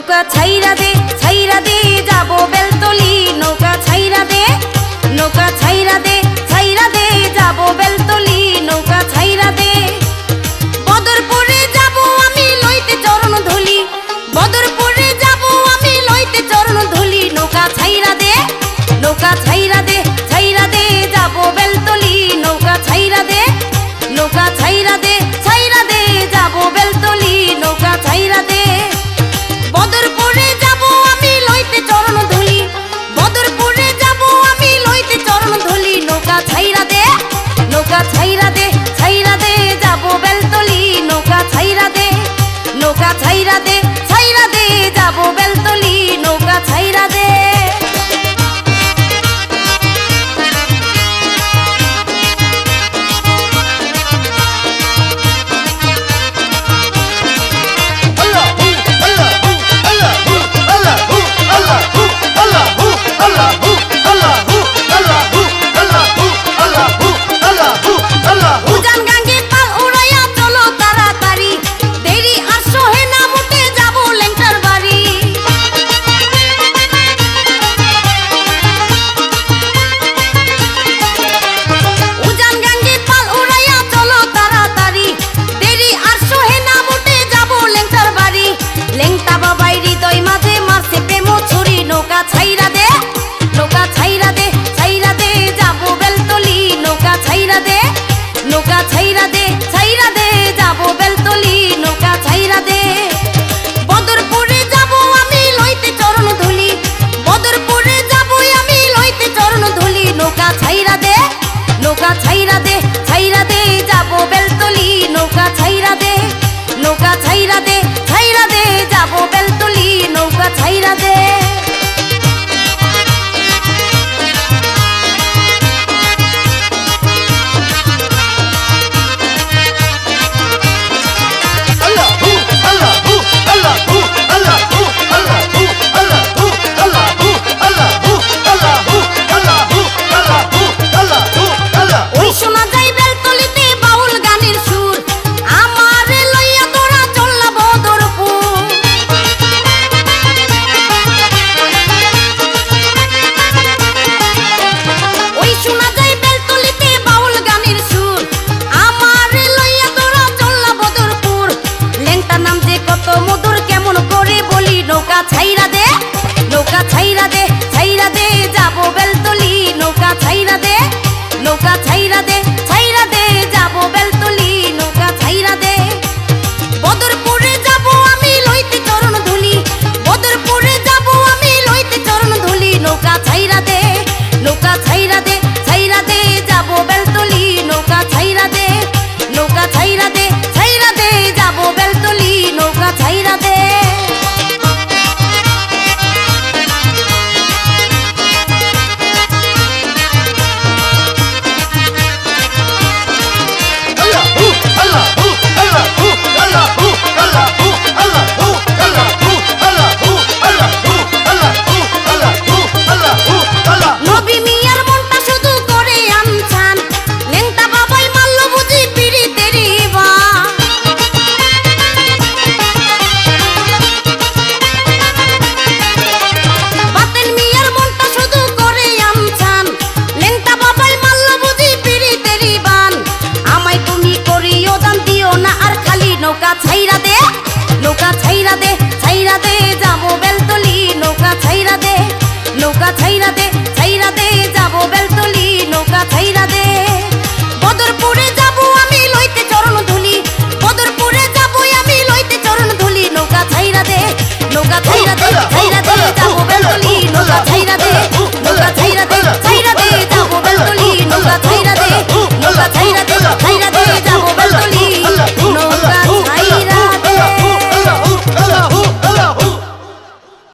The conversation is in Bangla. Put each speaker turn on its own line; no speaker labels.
নৌকা ছাইরা দে ছাইরা দে, যাব বেলতলি। নৌকা ছাইরা দে, নৌকা ছাইরা দে ছাইরা দে, যাব বেলতলি। নৌকা ছাইরা দে। বদরপুরে যাব আমি লইতে চরণ ধুলি। বদরপুরে যাব আমি লইতে চরণ ধুলি। নৌকা ছাইরা দে, নৌকা ছাইরা দে। ছাইরা দে ছাইরা দে যাব বেলতলি নৌকা ছাইরা দে নৌকা ছাইরা দে। নৌকা ছাইরা দে ছাইরা দে, যাব বেলতলি, নৌকা ছাইরা দে, নৌকা ছাইরা দে ছাইরা দে, যাব বেলতলি, নৌকা ছাইরা দে। নৌকা ছাইরা দে নৌকা ছাইরা দে ছাইরা দে যাব বেলতলি নৌকা ছাইরা দে নৌকা ছাইরা দে ছাইরা দে যাব বেলতলি নৌকা ছাইরা দে বদরপুরে যাব আমি লইতে চরণ ধুলি বদরপুরে যাব আমি লইতে চরণ ধুলি নৌকা ছাইরা দে নৌকা ছাইরা দে ছাইরা দে যাব বেলতলি নৌকা ছাইরা দে নৌকা ছাইরা দে ছাইরা দে যাব বেলতলি নৌকা ছাইরা দে নৌকা ছাইরা দে ছাইরা দে